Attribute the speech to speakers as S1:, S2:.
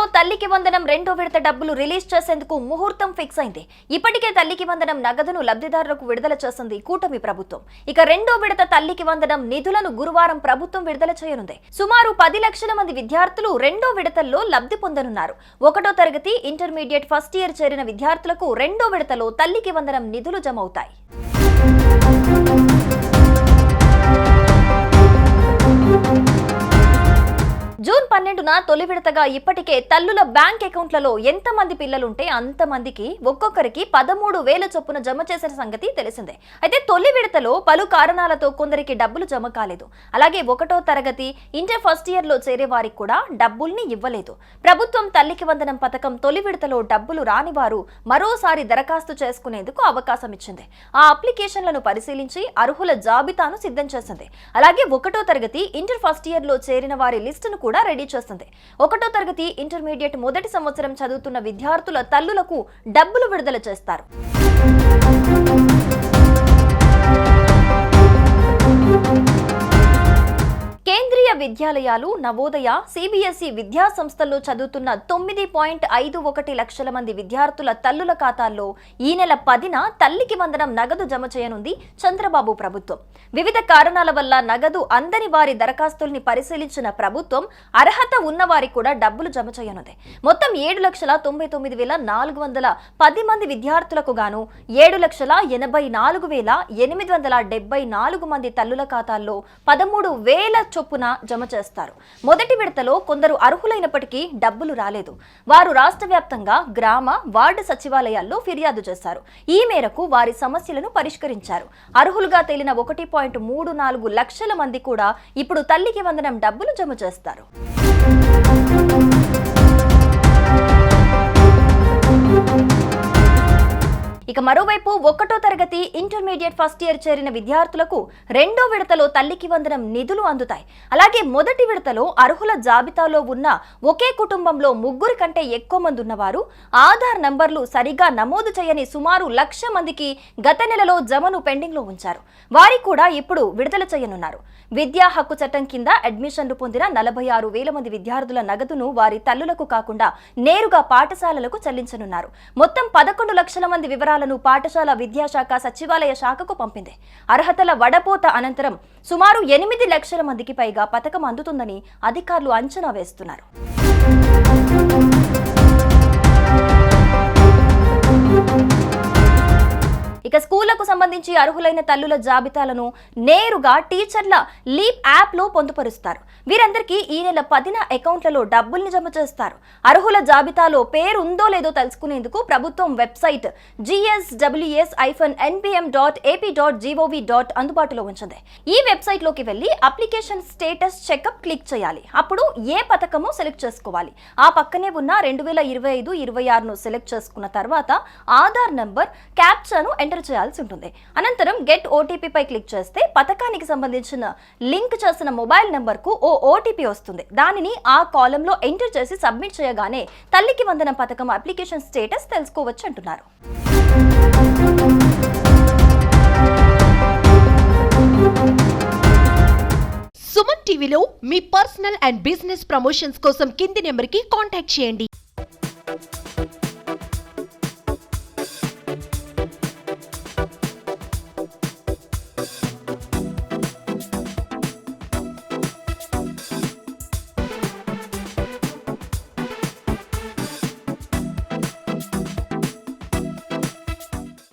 S1: ఏపీలో తల్లికి వందనం రెండో విడత డబ్బులు రిలీజ్ చేసేందుకు ముహూర్తం ఫిక్స్ అయింది. ఇప్పటికే తల్లికి వందనం నగదును లబ్ధిదారులకు విడుదల చేసింది కూటమి ప్రభుత్వం. ఇక రెండో విడత తల్లికి వందనం నిధులను గురువారం ప్రభుత్వం విడుదల చేయనుంది. సుమారు పది లక్షల మంది విద్యార్థులు రెండో విడతల్లో లబ్ధి పొందనున్నారు. ఒకటో తరగతి ఇంటర్మీడియట్ ఫస్ట్ ఇయర్ చేరిన విద్యార్థులకు రెండో విడతలో తల్లికి వందనం నిధులు జమ అవుతాయి. జూన్ పన్నెండున తొలి విడతగా ఇప్పటికే తల్లుల బ్యాంక్ అకౌంట్లలో ఎంతమంది పిల్లలుంటే అంతమందికి ఒక్కొక్కరికి పదమూడు వేల చొప్పున జమ చేసిన సంగతి తెలిసిందే. అయితే తొలి విడతలో పలు కారణాలతో కొందరికి డబ్బులు జమ కాలేదు. అలాగే ఒకటో తరగతి ఇంటర్ ఫస్ట్ ఇయర్లో చేరే వారికి కూడా డబ్బుల్ని ఇవ్వలేదు. ప్రభుత్వం తల్లికి వందనం పథకం తొలి విడతలో డబ్బులు రాని వారు మరోసారి దరఖాస్తు చేసుకునేందుకు అవకాశం ఇచ్చింది. ఆ అప్లికేషన్లను పరిశీలించి అర్హుల జాబితాను సిద్ధం చేసింది. అలాగే ఒకటో తరగతి ఇంటర్ ఫస్ట్ ఇయర్లో చేరిన వారి లిస్టును కూడా రెడీ చేస్తుంది. ఒకటో తరగతి ఇంటర్మీడియట్ మొదటి సంవత్సరం చదువుతున్న విద్యార్థుల తల్లులకు డబ్బులు విడుదల చేస్తారు. విద్యాలయాలు నవోదయ సిబిఎస్ఈ విద్యా సంస్థల్లో చదువుతున్న తొమ్మిది పాయింట్ ఐదు ఒకటి లక్షల మంది విద్యార్థుల తల్లుల ఖాతాల్లో ఈ నెల పదిన తల్లికి వందనం నగదు జమ చేయనుంది చంద్రబాబు ప్రభుత్వం. వివిధ కారణాల వల్ల నగదు అందని వారి దరఖాస్తుల్ని పరిశీలించిన ప్రభుత్వం అర్హత ఉన్న వారికి కూడా డబ్బులు జమ చేయనుంది. మొత్తం ఏడు లక్షల తొంభై తొమ్మిది వేల నాలుగు వందల పది మంది విద్యార్థులకు గాను ఏడు లక్షల ఎనభై నాలుగు వేల ఎనిమిది వందల డెబ్బై నాలుగు మంది తల్లుల ఖాతాల్లో పదమూడు వేల చొప్పున జమ చేస్తారు. మొదటి విడతలో కొందరు అర్హులైనప్పటికీ డబ్బులు రాలేదు. వారు రాష్ట్ర వ్యాప్తంగా గ్రామ వార్డు సచివాలయాల్లో ఫిర్యాదు చేశారు. ఈ మేరకు వారి సమస్యలను పరిష్కరించారు. అర్హులుగా తేలిన ఒకటి పాయింట్ మూడు నాలుగు లక్షల మంది కూడా ఇప్పుడు తల్లికి వందనం డబ్బులు జమ చేస్తారు. ఇక మరోవైపు ఒకటో తరగతి ఇంటర్మీడియట్ ఫస్ట్ ఇయర్ చేరిన విద్యార్థులకు రెండో విడతలో తల్లికి వందనం నిధులు అందుతాయి. అలాగే మొదటి విడతలో అర్హుల జాబితాలో ఉన్న ఒకే కుటుంబంలో ముగ్గురి కంటే ఎక్కువ మంది ఉన్నవారు ఆధార్ నంబర్లు సరిగా నమోదు చేయని సుమారు లక్ష మందికి గత నెలలో జమను పెండింగ్లో ఉంచారు. వారి కూడా ఇప్పుడు విడుదల చేయనున్నారు. విద్యా హక్కు చట్టం కింద అడ్మిషన్లు పొందిన నలభై ఆరు వేల మంది విద్యార్థుల నగదును వారి తల్లులకు కాకుండా నేరుగా పాఠశాలలకు చెల్లించనున్నారు. మొత్తం పదకొండు లక్షల మంది వివరాలు వివరాలను పాఠశాల విద్యాశాఖ సచివాలయ శాఖకు పంపింది. అర్హతల వడపోత అనంతరం సుమారు ఎనిమిది లక్షల మందికి పైగా పథకం అందుతుందని అధికారులు అంచనా వేస్తున్నారు. అర్హులైన తల్లుల జాబితాలను నేరుగా టీచర్ల లీప్ యాప్లో పొందుపరుస్తారు. వీరందరికీ ఈ నెల పదిన అకౌంట్లలో డబ్బుల్ని జమ చేస్తారు. అర్హుల జాబితాలో పేరు ఉందో లేదో తెలుసుకునేందుకు ప్రభుత్వం website GSWS hyphen NPM dot AP dot GOV dot అందుబాటులో ఉంచింది. ఈ వెబ్సైట్లోకి వెళ్ళి అప్లికేషన్ స్టేటస్ చెకప్ క్లిక్ చేయాలి. అప్పుడు ఏ పథకమో సెలెక్ట్ చేసుకోవాలి. ఆ పక్కనే ఉన్న రెండు వేల ఇరవై ఐదు ఇరవై ఆరును సెలెక్ట్ చేసుకున్న తర్వాత ఆధార్ నంబర్ క్యాప్చాను ఎంటర్ చేయాల్సి ఉంటుంది. అనంతరం గెట్ ఓటీపీపై క్లిక్ చేస్తే పథకానికి సంబంధించిన లింక్ చేసిన మొబైల్ నెంబర్కు ఓ ఓటీపీ వస్తుంది. దానిని ఆ కాలంలో ఎంటర్ చేసి సబ్మిట్ చేయగానే తల్లికి వందనం పథకం అప్లికేషన్ స్టేటస్ తెలుసుకోవచ్చు అంటున్నారు.
S2: సుమన్ టీవీలో మీ పర్సనల్ అండ్ బిజినెస్ ప్రమోషన్స్ కోసం కింది నెంబర్కి కాంటాక్ట్ చేయండి.